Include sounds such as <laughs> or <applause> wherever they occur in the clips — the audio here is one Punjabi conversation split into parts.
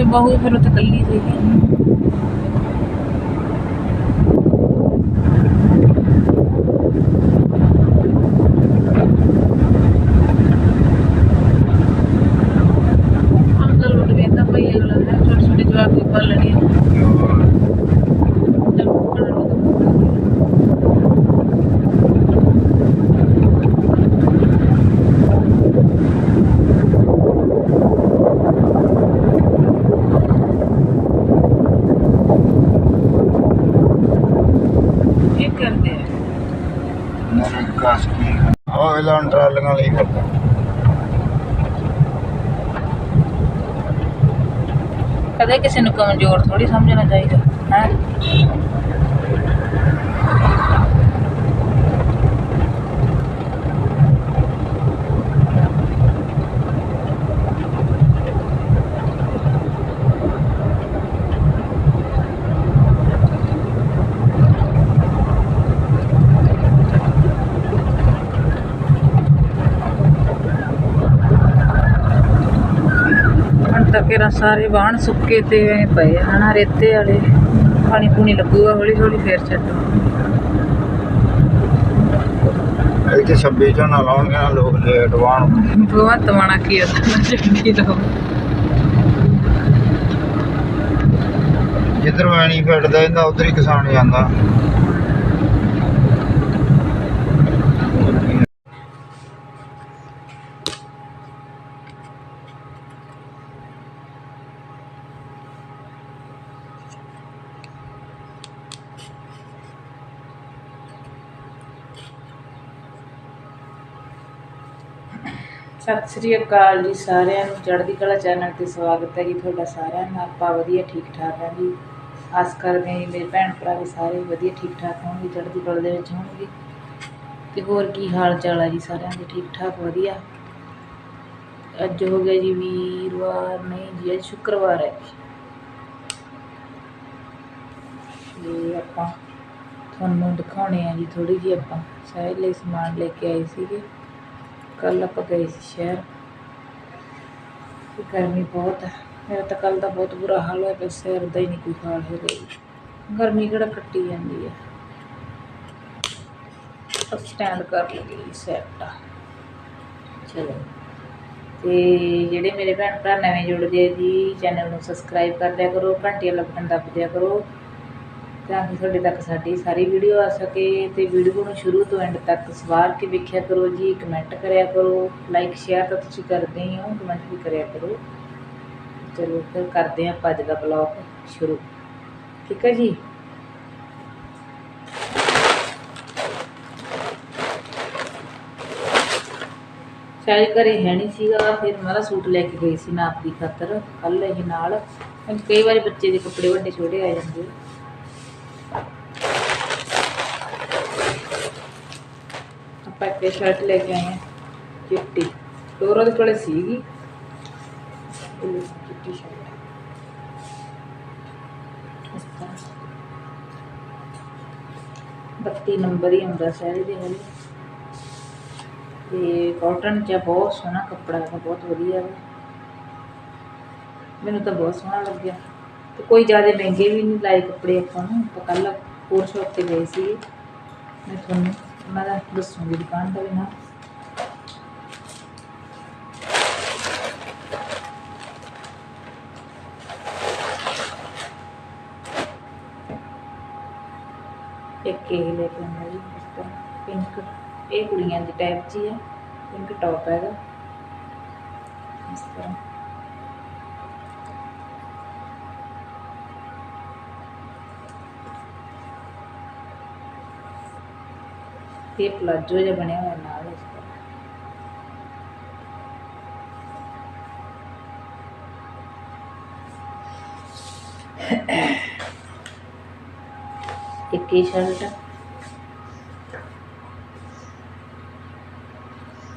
ਤੇ ਬਹੂ ਫਿਰ ਉੱਥੇ ਇਕੱਲੀ ਸੀਗੀ ਅੰਕਲ ਉੱਠ ਵੇਂਦਾ ਪਈ ਅਗਲਾ ਛੋਟੇ ਛੋਟੇ ਜਵਾਬ ਵੀ ਪਾਲਣੇ ਆ ਚੱਲ ਪਕੜ ਲਓ ਤਾਂ। ਇਹ ਕਰਦੇ ਆ ਮੇਰੇ ਕੀ ਉਹ ਐਲਾਨ ਟਰਾਲੀਆਂ ਲਈ ਕਰਦਾ। ਕਦੇ ਕਿਸੇ ਨੂੰ ਕਮਜ਼ੋਰ ਥੋੜੀ ਸਮਝਣਾ ਚਾਹੀਦਾ, ਹੈ? ਇਹ ਸਾਰੇ ਬਾਣ ਸੁੱਕੇ ਤੇ ਐਂ ਪਏ ਹਨਾ ਰੇਤੇ ਵਾਲੇ। ਪਾਣੀ ਪੂਣੀ ਲੱਗੂਗਾ ਹੌਲੀ ਹੌਲੀ ਫੇਰ ਛੱਡੋ ਇੱਥੇ 26 ਝੋਨਾ ਲਾਉਣਗੇ ਨਾ ਲੋਕ ਲੇਟ ਵਾਣ ਬਹੁਤ ਮਾਣਾ ਕੀ ਹੁੰਦਾ ਜੱਗੀ ਲੋ ਜਿੱਧਰ ਵੈਣੀ ਫਿੱਟਦਾ ਇਹਦਾ ਉਧਰ ਹੀ ਕਿਸਾਨ ਜਾਂਦਾ। ਸਤਿ ਸ੍ਰੀ ਅਕਾਲ ਜੀ ਸਾਰਿਆਂ ਨੂੰ। ਚੜ੍ਹਦੀ ਕਲਾ ਚੈਨਲ ਤੇ ਸਵਾਗਤ ਹੈ ਜੀ ਤੁਹਾਡਾ ਸਾਰਿਆਂ ਦਾ। ਆਪਾਂ ਵਧੀਆ ਠੀਕ ਠਾਕ ਹਾਂ ਜੀ। ਆਸ ਕਰਦੇ ਹਾਂ ਜੀ ਮੇਰੇ ਭੈਣ ਭਰਾ ਵੀ ਸਾਰੇ ਵਧੀਆ ਠੀਕ ਠਾਕ ਹੋਣਗੇ, ਚੜ੍ਹਦੀ ਕਲਾ ਦੇ ਵਿੱਚ ਹੋਣਗੇ। ਤੇ ਹੋਰ ਕੀ ਹਾਲ ਚਾਲ ਹੈ ਜੀ ਸਾਰਿਆਂ ਦੇ? ਠੀਕ ਠਾਕ ਵਧੀਆ? ਅੱਜ ਹੋ ਗਿਆ ਜੀ ਵੀਰਵਾਰ, ਨਹੀਂ ਜੀ, ਅੱਜ ਸ਼ੁੱਕਰਵਾਰ ਹੈ ਜੀ। ਆਪਾਂ ਤੁਹਾਨੂੰ ਦਿਖਾਉਣੇ ਆ ਜੀ ਥੋੜੀ ਜਿਹੀ ਆਪਾਂ। ਸ਼ਹਿਰ ਲਈ ਸਮਾਨ ਲੈ ਕੇ ਆਏ ਸੀਗੇ। ਕੱਲ ਆਪਾਂ ਗਏ ਸੀ ਸ਼ਹਿਰ। ਤੇ ਗਰਮੀ ਬਹੁਤ ਹੈ ਮੇਰਾ ਤਾਂ ਕੱਲ ਦਾ ਬਹੁਤ ਬੁਰਾ ਹਾਲ ਹੋਇਆ ਪਿਆ, ਸਿਰ ਦਾ ਹੀ ਨਹੀਂ ਕੋਈ ਹਾਲ ਹੋ ਗਈ ਗਰਮੀ ਕਿਹੜਾ ਕੱਟੀ ਜਾਂਦੀ ਹੈ ਸਟੈਂਡ ਕਰ ਲਈਏ ਸੈੱਟ ਚਲੋ। ਤੇ ਜਿਹੜੇ ਮੇਰੇ ਭੈਣ ਭਰਾ ਨਵੇਂ ਜੁੜਦੇ ਆ ਜੀ ਚੈਨਲ ਨੂੰ ਸਬਸਕ੍ਰਾਈਬ ਕਰ ਲਿਆ ਕਰੋ ਘੰਟੀ ਵਾਲਾ ਬਟਨ ਦੱਬ ਦਿਆ ਕਰੋ। ਤਾਂ ਕਿ ਤੁਹਾਡੇ ਤੱਕ ਸਾਡੀ ਸਾਰੀ ਵੀਡੀਓ ਆ ਸਕੇ ਤੇ ਵੀਡੀਓ ਨੂੰ ਸ਼ੁਰੂ ਤੋਂ ਐਂਡ ਤੱਕ ਸਵਾਰ ਕੇ ਵੇਖਿਆ ਕਰੋ ਜੀ ਕਮੈਂਟ ਕਰਿਆ ਕਰੋ ਲਾਈਕ ਸ਼ੇਅਰ ਤਾਂ ਤੁਸੀਂ ਕਰਦੇ ਹੀ ਹੋ ਕਮੈਂਟ ਵੀ ਕਰਿਆ ਕਰੋ। ਚਲੋ ਫਿਰ ਕਰਦੇ ਹਾਂ ਆਪਾਂ ਅੱਜ ਦਾ ਬਲੌਗ ਸ਼ੁਰੂ। ਠੀਕ ਹੈ ਜੀ? ਸ਼ਾਇਦ ਘਰੇ ਹੈ ਨਹੀਂ ਸੀਗਾ, ਫਿਰ ਮਾਰਾ ਸੂਟ ਲੈ ਕੇ ਗਈ ਸੀ ਨਾਪ ਦੀ ਖਾਤਰ ਕੱਲ ਇਹ ਨਾਲ। ਕਈ ਵਾਰੀ ਬੱਚੇ ਦੇ ਕੱਪੜੇ ਵੱਡੇ ਛੋਟੇ ਆ ਜਾਂਦੇ। ਆਪਾਂ ਇੱਕ ਸ਼ਰਟ ਲੈ ਕੇ ਆਏ ਹਾਂ ਚਿੱਟੀ। ਟੋਰੋ ਦੇ ਕੋਲੇ ਸੀਗੀ? ਚਿੱਟੀ ਸ਼ਰਟ ਬੱਤੀ ਨੰਬਰ ਹੀ ਹੁੰਦਾ ਸਾਰੀ ਦੇ ਵਾਲੀ ਤੇ ਕਾਟਨ ਚ ਬਹੁਤ ਸੋਹਣਾ ਕੱਪੜਾ ਹੈ, ਬਹੁਤ ਵਧੀਆ ਹੈ। ਮੈਨੂੰ ਤਾਂ ਬਹੁਤ ਸੋਹਣਾ ਲੱਗਿਆ। ਤੇ ਕੋਈ ਜ਼ਿਆਦਾ ਮਹਿੰਗੇ ਵੀ ਨਹੀਂ ਲਾਏ ਕੱਪੜੇ ਆਪਾਂ ਨੂੰ। ਆਪਾਂ ਕੱਲ ਹੋਰ ਸ਼ੌਪ ਤੇ ਗਏ ਸੀ ਮੈਂ ਤੁਹਾਨੂੰ ਉਹਨਾਂ ਦਾ ਦੱਸੂਗੀ ਦੁਕਾਨ ਦਾ ਵੀ ਨਾ ਇੱਕ ਇਹ ਲੈ ਕੇ ਆਉਂਦਾ ਜੀ ਇਸ ਤਰ੍ਹਾਂ ਪਿੰਕ ਇਹ ਕੁੜੀਆਂ ਦੀ ਟਾਈਪ 'ਚ ਹੀ ਹੈ ਪਿੰਕ ਟੌਪ ਹੈਗਾ ਇਸ ਤਰ੍ਹਾਂ ਇਹ ਪਲਾਜੋ ਜਿਹਾ ਬਣਿਆ ਹੋਇਆ ਨਾਲ ਇਸ ਦਾ ਇੱਕ ਹੀ ਸ਼ਰਟ।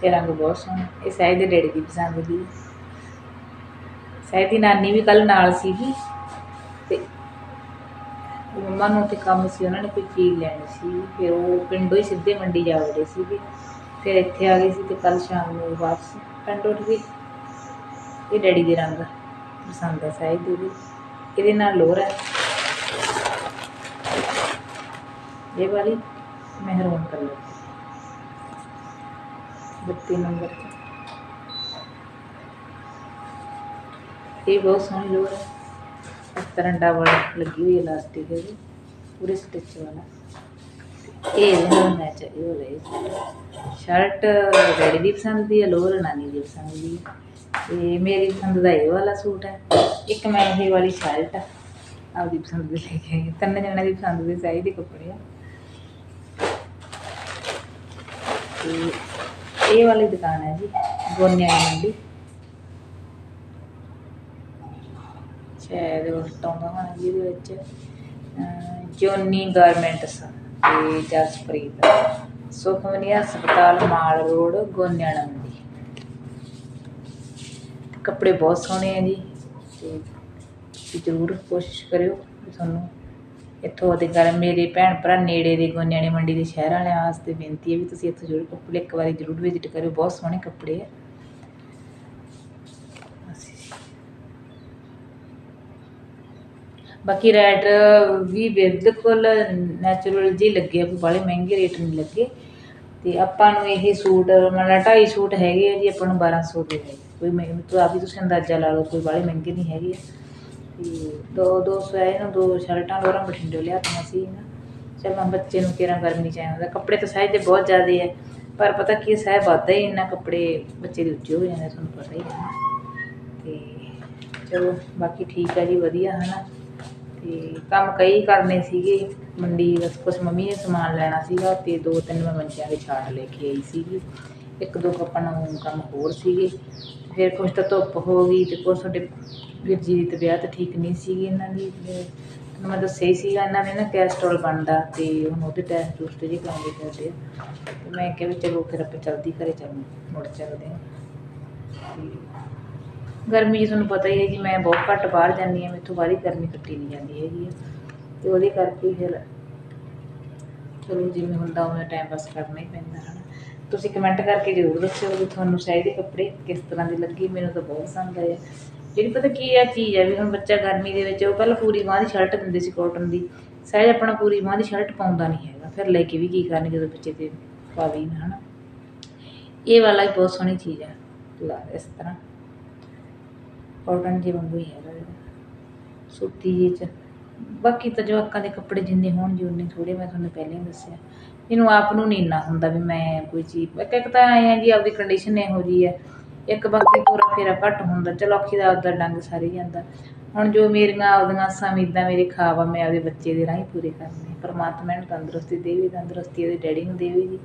ਇਹ ਰੰਗ ਬਹੁਤ ਸੋਹਣਾ। ਇਹ ਸਾਇਦ ਦੇ ਡੈਡੀ ਦੀ ਪਸੰਦ ਦੀ। ਸਾਇਦ ਦੀ ਨਾਨੀ ਵੀ ਕੱਲ ਨਾਲ ਸੀਗੀ। ਮੰਮਾ ਨੂੰ ਤੇ ਕੰਮ ਸੀ, ਉਹਨਾਂ ਨੇ ਕੋਈ ਚੀਜ਼ ਲੈਣੀ ਸੀ, ਫਿਰ ਉਹ ਪਿੰਡੋਂ ਹੀ ਸਿੱਧੇ ਮੰਡੀ ਜਾ ਵੜੇ ਸੀਗੇ। ਫਿਰ ਇੱਥੇ ਆ ਗਏ ਸੀ ਤੇ ਕੱਲ ਸ਼ਾਮ ਨੂੰ ਵਾਪਸ ਪਿੰਡ ਉੱਠ ਗਏ। ਇਹ ਡੈਡੀ ਦੇ ਰੰਗ ਪਸੰਦ ਆ ਸਾਈਜ਼ ਦੀ ਵੀ ਇਹਦੇ ਨਾਲ ਲੋਰ ਹੈ। ਇਹ ਵਾਲੀ ਮਹਿਰੂਨ ਕਲਰ। ਬੱਤੀ ਨੰਬਰ ਇਹ ਬਹੁਤ ਸੋਹਣੀ ਲੋਰ ਹੈ। ਤਰ੍ਹਾਂ ਡਬਲ ਲੱਗੀ ਹੋਈ ਇਲਾਸਟਿਕ ਹੈ ਜੀ ਪੂਰੇ ਸਟਿਚ ਵਾਲਾ। ਇਹ ਇਹਦੇ ਨਾਲ ਮੈਚ ਇਹ ਹੋ ਰਹੀ ਸ਼ਰਟ ਡੈਡੀ ਦੀ ਪਸੰਦ ਦੀ ਹੈ ਲੋਅਰ ਨਾਨੀ ਦੀ ਪਸੰਦ ਦੀ। ਹੈ ਤੇ ਮੇਰੀ ਪਸੰਦ ਦਾ ਇਹ ਵਾਲਾ ਸੂਟ ਹੈ। ਇੱਕ ਮੈਂ ਇਹ ਵਾਲੀ ਸ਼ਰਟ ਹੈ ਆਪਦੀ ਪਸੰਦ ਦੀ ਲੈ ਕੇ ਤਿੰਨ ਜਣਿਆਂ ਦੀ ਪਸੰਦ ਦੇ ਚਾਹੀਦੇ ਕੱਪੜੇ ਆ। ਇਹ ਵਾਲੀ ਦੁਕਾਨ ਹੈ ਜੀ, ਗੋਨਿਆ ਮੰਡੀ। ਸ਼ਾਇਦ ਉਹ ਟਾਉਂਦਾ ਹੋਣਾ ਜੀ ਇਹਦੇ ਵਿੱਚ, ਅਹ, ਜੋਨੀ ਗਾਰਮੈਂਟਸ ਤੇ ਜਸਪ੍ਰੀਤ। ਸੁਖਮਨੀ ਹਸਪਤਾਲ, ਮਾਲ ਰੋਡ ਗੋਨਿਆਣਾ ਮੰਡੀ ਕੱਪੜੇ ਬਹੁਤ ਸੋਹਣੇ ਆ ਜੀ, ਤੇ ਜ਼ਰੂਰ ਕੋਸ਼ਿਸ਼ ਕਰਿਓ ਵੀ ਤੁਹਾਨੂੰ ਇੱਥੋਂ ਦੇ ਘਰ, ਮੇਰੇ ਭੈਣ ਭਰਾ ਨੇੜੇ ਦੇ ਗੋਨਿਆਣੇ ਮੰਡੀ ਦੇ ਸ਼ਹਿਰ ਵਾਲਿਆਂ ਵਾਸਤੇ ਬੇਨਤੀ ਹੈ ਵੀ ਤੁਸੀਂ ਇੱਥੋਂ ਜ਼ਰੂਰ ਕੱਪੜੇ ਇੱਕ ਵਾਰੀ ਜ਼ਰੂਰ ਵਿਜ਼ਿਟ ਕਰਿਓ, ਬਹੁਤ ਸੋਹਣੇ ਕੱਪੜੇ ਆ। ਬਾਕੀ ਰੈਟ ਵੀ ਬਿਲਕੁਲ ਨੈਚੁਰਲ ਜੀ ਲੱਗੇ ਆ, ਕੋਈ ਬਾਹਲੇ ਮਹਿੰਗੇ ਰੇਟ ਨਹੀਂ ਲੱਗੇ। ਤੇ ਆਪਾਂ ਨੂੰ ਇਹ ਸੂਟ ਮਤਲਬ ਢਾਈ ਸੂਟ ਹੈਗੇ ਆ ਜੀ, ਆਪਾਂ ਨੂੰ 1200 ਦੇ ਹੈਗੇ। ਕੋਈ ਮਹਿੰਗੇ ਤੋਂ ਆਪ ਹੀ ਤੁਸੀਂ ਅੰਦਾਜ਼ਾ ਲਾ ਲਓ, ਕੋਈ ਬਾਹਲੇ ਮਹਿੰਗੇ ਨਹੀਂ ਹੈਗੇ। ਤੇ ਦੋ ਦੋ ਸੌ ਇਹਨੂੰ ਦੋ ਸ਼ਰਟਾਂ ਲੋਰਾਂ ਬਠਿੰਡੇ ਲਿਆਤੀਆਂ ਸੀ ਨਾ। ਚਲੋ ਬੱਚੇ ਨੂੰ ਕਿਹੜਾ ਗਰਮੀ ਚ ਆਇਆ ਕੱਪੜੇ ਤਾਂ ਸਾਈਜ਼ ਦੇ ਬਹੁਤ ਜ਼ਿਆਦੇ ਆ, ਪਰ ਪਤਾ ਕੀ ਸਾਈਜ਼ ਵੱਧਦਾ ਹੀ ਇੰਨਾ ਕੱਪੜੇ ਬੱਚੇ ਦੇ ਉੱਚੇ ਹੋ ਜਾਂਦੇ ਤੁਹਾਨੂੰ ਪਤਾ ਹੀ ਹੈ ਨਾ। ਤੇ ਚਲੋ, ਬਾਕੀ ਠੀਕ ਹੈ ਜੀ, ਵਧੀਆ ਹੈ ਨਾ ਤੇ ਕੰਮ ਕਈ ਕਰਨੇ ਸੀਗੇ। ਮੰਡੀ ਬਸ ਕੁਛ ਮੰਮੀ ਨੇ ਸਮਾਨ ਲੈਣਾ ਸੀਗਾ ਤੇ ਦੋ ਤਿੰਨ ਮੈਂ ਮੰਜਿਆਂ ਦੇ ਛਾੜ ਲੈ ਕੇ ਆਈ ਸੀਗੀ। ਇੱਕ ਦੋ ਕੱਪਾਂ ਨੂੰ ਕੰਮ ਹੋਰ ਸੀਗੇ। ਫਿਰ ਕੁਛ ਤਾਂ ਧੁੱਪ ਹੋ ਗਈ ਤੇ ਕੁਛ ਤੁਹਾਡੇ ਵੀਰ ਜੀ ਦੀ ਤਬੀਅਤ ਠੀਕ ਨਹੀਂ ਸੀਗੀ ਇਹਨਾਂ ਦੀ ਤੇ ਤੁਹਾਨੂੰ ਮੈਂ ਦੱਸਿਆ ਹੀ ਸੀਗਾ ਇਹਨਾਂ ਨੇ ਨਾ ਕੈਸਟਰੋਲ ਬਣਦਾ ਤੇ ਹੁਣ ਉਹਦੇ ਟੈਸਟ ਟੂਸਟ ਜੀ ਕਰਾਉਂਦੇ ਫਿਰਦੇ ਆ। ਤੇ ਮੈਂ ਕਿਹਾ ਵੀ ਚਲੋ ਫਿਰ ਆਪਾਂ ਜਲਦੀ ਘਰੇ ਚੱਲ ਮੁੜ ਚੱਲਦੇ ਹਾਂ। ਤੇ ਗਰਮੀ 'ਚ ਤੁਹਾਨੂੰ ਪਤਾ ਹੀ ਹੈ ਜੀ ਮੈਂ ਬਹੁਤ ਘੱਟ ਬਾਹਰ ਜਾਂਦੀ ਹਾਂ, ਮੈਥੋਂ ਬਾਹਰੀ ਗਰਮੀ ਕੱਟੀ ਨਹੀਂ ਜਾਂਦੀ ਹੈਗੀ ਹੈ। ਤੇ ਉਹਦੇ ਕਰਕੇ ਫਿਰ ਚਲੋ ਜਿਵੇਂ ਹੁੰਦਾ ਉਵੇਂ ਟਾਈਮ ਪਾਸ ਕਰਨਾ ਹੀ ਪੈਂਦਾ ਹੈ ਨਾ ਤੁਸੀਂ ਕਮੈਂਟ ਕਰਕੇ ਜ਼ਰੂਰ ਦੱਸਿਓ ਕਿ ਤੁਹਾਨੂੰ ਸਾਈਜ਼ ਦੇ ਕੱਪੜੇ ਕਿਸ ਤਰ੍ਹਾਂ ਦੇ ਲੱਗੇ, ਮੈਨੂੰ ਤਾਂ ਬਹੁਤ ਪਸੰਦ ਆਏ। ਜਿਹੜੀ ਪਤਾ ਕੀ ਆ ਚੀਜ਼ ਹੈ ਵੀ ਹੁਣ ਬੱਚਾ ਗਰਮੀ ਦੇ ਵਿੱਚ, ਉਹ ਪਹਿਲਾਂ ਪੂਰੀ ਬਾਂਹ ਦੀ ਸ਼ਰਟ ਦਿੰਦੇ ਸੀ ਕਾਟਨ ਦੀ। ਸਾਈਜ਼ ਆਪਣਾ ਪੂਰੀ ਬਾਂਹ ਦੀ ਸ਼ਰਟ ਪਾਉਂਦਾ ਨਹੀਂ ਹੈਗਾ, ਫਿਰ ਲੈ ਕੇ ਵੀ ਕੀ ਕਰਨੀ ਜਦੋਂ ਬੱਚੇ ਤੇ ਪਾਵੇ ਹੀ ਨਾ, ਹਨਾ। ਇਹ ਵਾਲਾ ਵੀ ਬਹੁਤ ਸੋਹਣੀ ਚੀਜ਼ ਆ ਇਸ ਤਰ੍ਹਾਂ। ਕਾਟਨ ਜਿਹੇ ਵਾਂਗੂ ਹੀ ਹੈਗਾ। ਸੂਤੀ ਜਿਹੇ ਚ। ਬਾਕੀ ਤਾਂ ਜਵਾਕਾਂ ਦੇ ਕੱਪੜੇ ਜਿੰਨੇ ਹੋਣ ਜੀ ਉਨੇ ਥੋੜੇ ਮੈਂ ਤੁਹਾਨੂੰ ਪਹਿਲਾਂ ਹੀ ਦੱਸਿਆ। ਇਹਨੂੰ ਆਪ ਨੂੰ ਨਹੀਂ ਇੰਨਾ ਹੁੰਦਾ ਵੀ ਮੈਂ ਕੋਈ ਚੀਜ਼ ਇੱਕ ਇੱਕ ਤਾਂ ਐਂ ਆ ਜੀ ਆਪਦੀ ਕੰਡੀਸ਼ਨ ਇਹੋ ਜੀ ਹੈ ਇੱਕ ਬਾਕੀ ਪੂਰਾ ਫੇਰਾ ਘੱਟ ਹੁੰਦਾ ਚਲੋ ਅੱਖੀ ਦਾ ਆਪਦਾ ਡੰਗ ਸਾਰੀ ਜਾਂਦਾ। ਹੁਣ ਜੋ ਮੇਰੀਆਂ ਆਪਦੀਆਂ ਆਸਾਂ ਉਮੀਦਾਂ ਮੇਰੇ ਖਾਬ ਆ ਮੈਂ ਆਪਦੇ ਬੱਚੇ ਦੇ ਰਾਹੀਂ ਪੂਰੇ ਕਰਨੇ ਪਰਮਾਤਮਾ ਨੂੰ ਤੰਦਰੁਸਤੀ ਦੇਵੇ ਤੰਦਰੁਸਤੀ ਇਹਦੇ ਡੈਡੀ ਨੂੰ ਦੇਵੇ ਜੀ।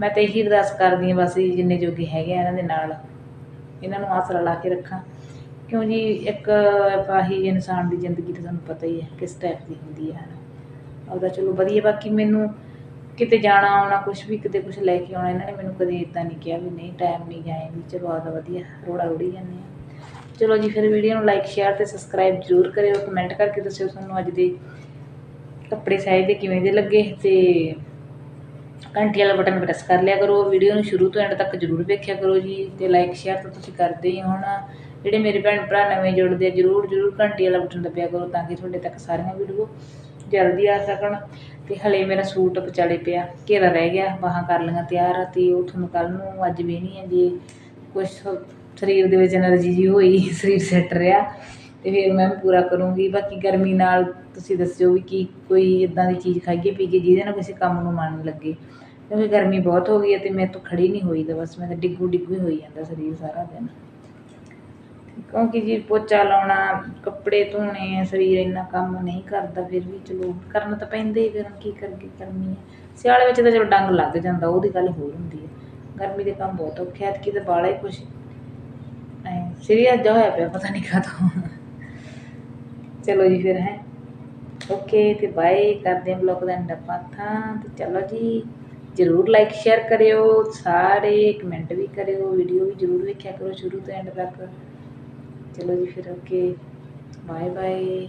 ਮੈਂ ਤਾਂ ਇਹੀ ਅਰਦਾਸ ਕਰਦੀ ਹਾਂ ਬਸ ਜੀ ਜਿੰਨੇ ਜੋਗੇ ਹੈਗੇ ਆ ਇਹਨਾਂ ਦੇ ਨਾਲ। ਇਹਨਾਂ ਨੂੰ ਆਸਰਾ ਲਾ ਕੇ ਰੱਖਾਂ। ਕਿਉਂ ਜੀ, ਇੱਕ ਪਾਹੀ ਇਨਸਾਨ ਦੀ ਜ਼ਿੰਦਗੀ ਤਾਂ ਤੁਹਾਨੂੰ ਪਤਾ ਹੀ ਹੈ, ਕਿਸ ਟਾਈਪ ਦੀ ਹੁੰਦੀ ਹੈ ਉਹਦਾ ਚਲੋ ਵਧੀਆ, ਬਾਕੀ ਮੈਨੂੰ ਕਿਤੇ ਜਾਣਾ, ਆਉਣਾ ਕੁਝ ਵੀ ਕਿਤੇ ਕੁਝ ਲੈ ਕੇ ਆਉਣਾ, ਇਹਨਾਂ ਨੇ ਮੈਨੂੰ ਕਦੇ ਇਦਾਂ ਨਹੀਂ ਕਿਹਾ ਵੀ ਨਹੀਂ ਟਾਈਮ ਨਹੀਂ ਜਾਏਗੀ ਚਲੋ ਆਦਾ ਵਧੀਆ ਰੋੜਾ ਰੋੜੀ ਜਾਂਦੇ ਆ। ਚਲੋ ਜੀ, ਫਿਰ ਵੀਡੀਓ ਨੂੰ ਲਾਈਕ ਸ਼ੇਅਰ ਤੇ ਸਬਸਕ੍ਰਾਈਬ ਜ਼ਰੂਰ ਕਰਿਓ ਕਮੈਂਟ ਕਰਕੇ ਦੱਸਿਓ ਤੁਹਾਨੂੰ ਅੱਜ ਦੇ ਕੱਪੜੇ ਸਾਈਜ਼ ਦੇ ਕਿਵੇਂ ਦੇ ਲੱਗੇ ਤੇ ਘੰਟੀ ਵਾਲਾ ਬਟਨ ਪ੍ਰੈਸ ਕਰ ਲਿਆ ਕਰੋ। ਵੀਡੀਓ ਨੂੰ ਸ਼ੁਰੂ ਤੋਂ ਐਂਡ ਤੱਕ ਜ਼ਰੂਰ ਵੇਖਿਆ ਕਰੋ ਜੀ ਤੇ ਲਾਈਕ ਸ਼ੇਅਰ ਤਾਂ ਤੁਸੀਂ ਕਰਦੇ ਹੀ ਹੋਣਾ। ਜਿਹੜੇ ਮੇਰੇ ਭੈਣ ਭਰਾ ਨਵੇਂ ਜੁੜਦੇ ਆ, ਜਰੂਰ ਜਰੂਰ ਘੰਟੀ ਵਾਲਾ ਬਟਨ ਦਬਿਆ ਕਰੋ ਤਾਂ ਕਿ ਤੁਹਾਡੇ ਤੱਕ ਸਾਰੀਆਂ ਵੀਡੀਓ ਜਲਦੀ ਆ ਸਕਣ। ਤੇ ਹਲੇ ਮੇਰਾ ਸੂਟ ਵਿਚਾਲੇ ਪਿਆ, ਘੇਰਾ ਰਹਿ ਗਿਆ, ਬਾਹਾਂ ਕਰ ਲਈਆਂ ਤਿਆਰ ਤੇ ਉਹ ਤੁਹਾਨੂੰ ਕੱਲ ਨੂੰ ਅੱਜ ਵੀ ਨਹੀਂ ਹੈ ਜੇ ਕੁਝ ਸਰੀਰ ਦੇ ਵਿੱਚ એનર્ਜੀ ਜੀ ਹੋਈ, <laughs> ਸਰੀਰ ਸੈੱਟ ਰਿਹਾ, ਤੇ ਫਿਰ ਮੈਂ ਪੂਰਾ ਕਰੂੰਗੀ। ਬਾਕੀ ਗਰਮੀ ਨਾਲ ਤੁਸੀਂ ਦੱਸਿਓ ਵੀ ਕੀ ਕੋਈ ਇਦਾਂ ਦੀ ਚੀਜ਼ ਖਾਈਏ, ਪੀਈਏ ਜਿਹਦੇ ਨਾਲ ਕਿਸੇ ਕੰਮ ਨੂੰ ਮਨ ਲੱਗੇ। ਕਿਉਂਕਿ ਗਰਮੀ ਬਹੁਤ ਹੋ ਗਈ ਹੈ ਤੇ ਮੈਂ ਤੋਂ ਖੜੀ ਨਹੀਂ ਹੋਈ ਤਾਂ ਬਸ ਮੈਂ ਤਾਂ ਡਿੱਗੂ ਡਿੱਗੂ ਹੀ ਹੋਈ ਜਾਂਦਾ ਸਰੀਰ ਸਾਰਾ ਦਿਨ। ਕਿਉਂਕਿ ਜੀ ਪੋਚਾ ਲਾਉਣਾ, ਕੱਪੜੇ ਧੋਣੇ ਸਰੀਰ ਇੰਨਾ ਕੰਮ ਨਹੀਂ ਕਰਦਾ, ਫਿਰ ਵੀ ਚਲੋ ਕਰਨਾ ਤਾਂ ਪੈਂਦਾ ਹੀ, ਫਿਰ ਕੀ ਕਰਕੇ ਗਰਮੀ ਹੈ ਸਿਆਲੇ ਵਿੱਚ ਤਾਂ ਚਲੋ ਡੰਗ ਲੱਗ ਜਾਂਦਾ, ਉਹਦੀ ਗੱਲ ਹੋਰ ਹੁੰਦੀ ਹੈ ਗਰਮੀ ਦੇ ਕੰਮ ਬਹੁਤ ਔਖੇ ਐਤਕੀ ਤਾਂ ਬਾਲਾ ਹੀ ਕੁਛ ਸੀਰੀਅਸ ਜਾ ਹੋਇਆ ਪਿਆ, ਪਤਾ ਨਹੀਂ ਕਾਹਤੋਂ ਚਲੋ ਜੀ ਫਿਰ ਹੈ। ਓਕੇ, ਤੇ ਬਾਏ, ਕਰਦੇ ਹਾਂ ਬਲੌਗ ਦਾ ਐਂਡ ਆਪਾਂ ਥਾਂ ਤੇ ਚਲੋ ਜੀ, ਜਰੂਰ ਲਾਈਕ ਸ਼ੇਅਰ ਕਰਿਓ, ਸਾਰੇ ਕਮੈਂਟ ਵੀ ਕਰਿਓ ਵੀਡੀਓ ਵੀ ਜਰੂਰ ਵੇਖਿਆ ਕਰੋ, ਸ਼ੁਰੂ ਤੋਂ ਐਂਡ ਤੱਕ। ਚਲੋ ਜੀ ਫਿਰ ਓਕੇ ਬਾਏ ਬਾਏ